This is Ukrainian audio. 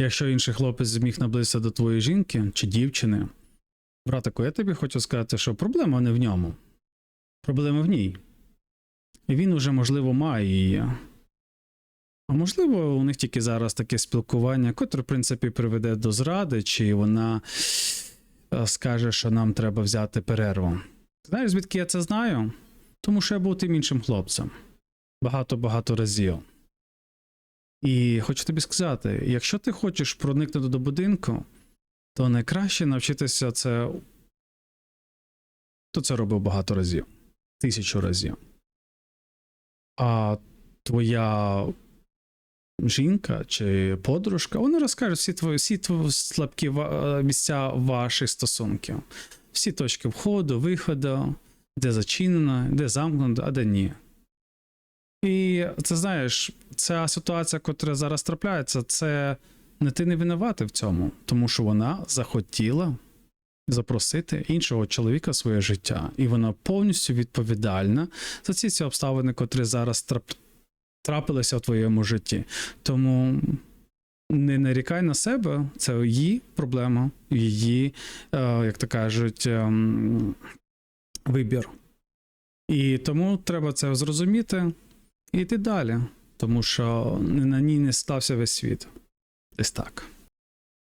Якщо інший хлопець зміг наблизитися до твоєї жінки чи дівчини, братику, я тобі хочу сказати, що проблема не в ньому. Проблема в ній. І він уже, можливо, має її. А можливо, у них тільки зараз таке спілкування, котре, в принципі, приведе до зради, чи вона е, скаже, що нам треба взяти перерву. Знаєш, звідки я це знаю? Тому що я був тим іншим хлопцем. Багато-багато разів. І хочу тобі сказати: якщо ти хочеш проникнути до будинку, то найкраще навчитися це. То це робив багато разів, тисячу разів. А твоя жінка чи подружка, вона розкаже всі твої, всі твої слабкі місця ваших стосунків, всі точки входу, виходу, де зачинено, де замкнено, а де ні. І це знаєш, ця ситуація, яка зараз трапляється, це не ти не винуватий в цьому, тому що вона захотіла запросити іншого чоловіка в своє життя, і вона повністю відповідальна за ці всі обставини, котрі зараз трап... трапилися в твоєму житті. Тому не нарікай на себе, це її проблема, її, е, як то кажуть, ем, вибір. І тому треба це зрозуміти і йти далі, тому що на ній не стався весь світ. Десь так.